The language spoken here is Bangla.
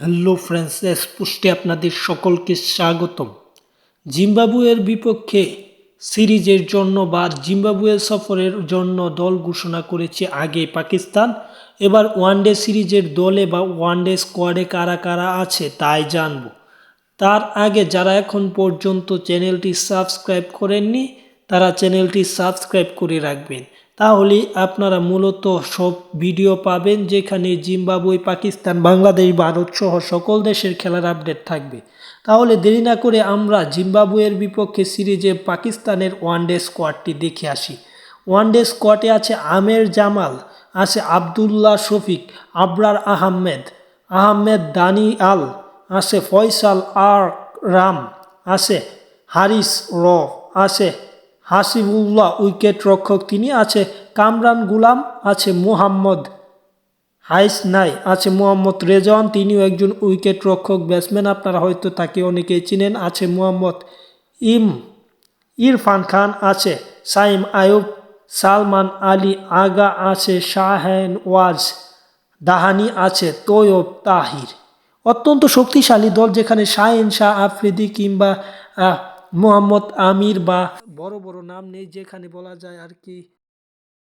হ্যালো ফ্রেন্ডস পুষ্টে আপনাদের সকলকে স্বাগতম। জিম্বাবুয়ের বিপক্ষে সিরিজের জন্য বা জিম্বাবুয়ে সফরের জন্য দল ঘোষণা করেছে আগে পাকিস্তান, এবার ওয়ানডে সিরিজের দলে বা ওয়ানডে স্কোয়াডে কারা কারা আছে তাই জানব। তার আগে যারা এখন পর্যন্ত চ্যানেলটি সাবস্ক্রাইব করেননি তারা চ্যানেলটি সাবস্ক্রাইব করে রাখবেন। তাহলে আপনারা মূলত সব ভিডিও পাবেন যেখানে জিম্বাবুয়ে, পাকিস্তান, বাংলাদেশ, ভারত সহ সকল দেশের খেলার আপডেট থাকবে। তাহলে দেরি না করে আমরা জিম্বাবুয়ের বিপক্ষে সিরিজে পাকিস্তানের ওয়ানডে স্কোয়াডটি দেখে আসি। ওয়ানডে স্কোয়াডে আছে আমের জামাল, আছে আবদুল্লাহ শফিক, আবরার আহমেদ আহমেদ দানি আল, আছে ফয়সাল আর রাম, আছে হারিস র, আছে হাসিবুল্লাহ উইকেট রক্ষক তিনি আছে, কামরান গুলাম আছে, মুহাম্মদ হাইস নাই আছে, মোহাম্মদ রেজওয়ান তিনিও একজন উইকেট রক্ষক ব্যাটসম্যান। আপনারা হয়তো তাকে অনেকেই চিনেন, আছে মোহাম্মদ ইম, ইরফান খান আছে, সাইম আয়ুব, সালমান আলী আগা আছে, শাহেন ওয়াজ, দাহানি আছে, তৈয়ব তাহির। অত্যন্ত শক্তিশালী দল যেখানে শাহিন, শাহ আফ্রিদি কিংবা মোহাম্মদ আমির বা বড় বড় নাম নেই যেখানে বলা যায় আর কি